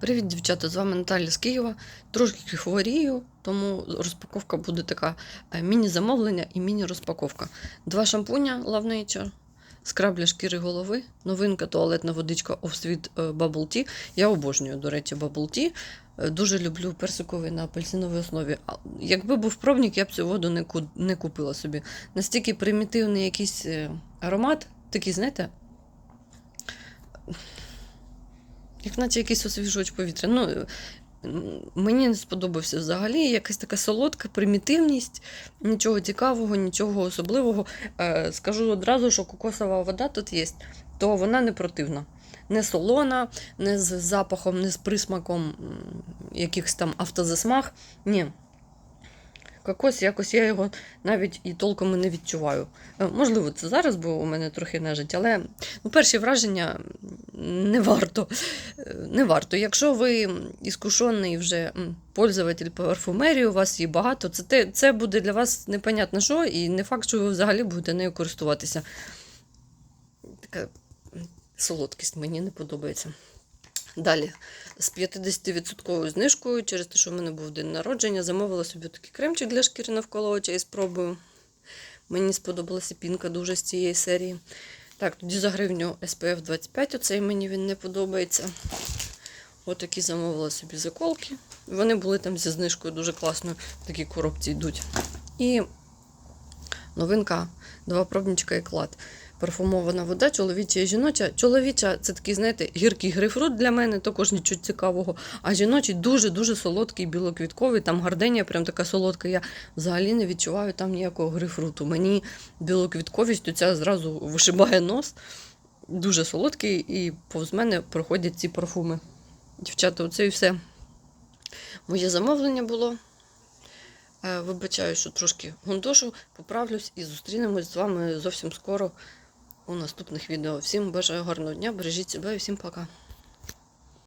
Привіт, дівчата! З вами Наталя з Києва. Трошки хворію, тому розпаковка буде така е, міні-замовлення і міні-розпаковка. Два шампуня Love Nature, скраб шкіри голови, новинка туалетна водичка Offsweet е, Bubble Tea. Я обожнюю, до речі, Bubble Tea. Е, Дуже люблю персиковий на апельсиновій основі. Якби був пробник, я б цю воду не, купила собі. Настільки примітивний якийсь аромат, такий, знаєте, як наче якийсь освіжувач повітря. Ну, мені не сподобався взагалі. Якась така солодка примітивність, нічого цікавого, нічого особливого. Е, скажу одразу, що кокосова вода тут є, то вона не противна. Не солона, не з запахом, не з присмаком якихось там автозасмаг. Ні. Кокос, якось я його навіть і толком не відчуваю. Е, Можливо, це зараз, бо у мене трохи нежить, але ну, перші враження не варто. Не варто. Якщо ви іскушений вже пользователь парфумерії, у вас її багато, це, це буде для вас непонятно що, і не факт, що ви взагалі будете нею користуватися. Така солодкість мені не подобається. Далі, з 50% знижкою, через те, що в мене був день народження, замовила собі такий кремчик для шкіри навколо очей спробую. Мені сподобалася пінка дуже з цієї серії. Так, тоді за гривню SPF 25, оцей мені він не подобається. Отакі замовила собі заколки. Вони були там зі знижкою дуже класно, такі коробці йдуть. І новинка, два пробничка і клад. Парфумована вода, чоловіча і жіноча. Чоловіча це такий, знаєте, гіркий грейпфрут для мене, також нічого цікавого. А жіночий дуже-дуже солодкий, білоквітковий, там гарденія, прям така солодка. Я взагалі не відчуваю там ніякого грейпфруту. Мені білоквітковість ця зразу вишибає нос. Дуже солодкий, і повз мене проходять ці парфуми. Дівчата, оце і все. Моє замовлення було. Е, Вибачаю, що трошки гундошу, поправлюсь і зустрінемось з вами зовсім скоро у наступних відео. Всім бажаю гарного дня, бережіть себе і всім пока.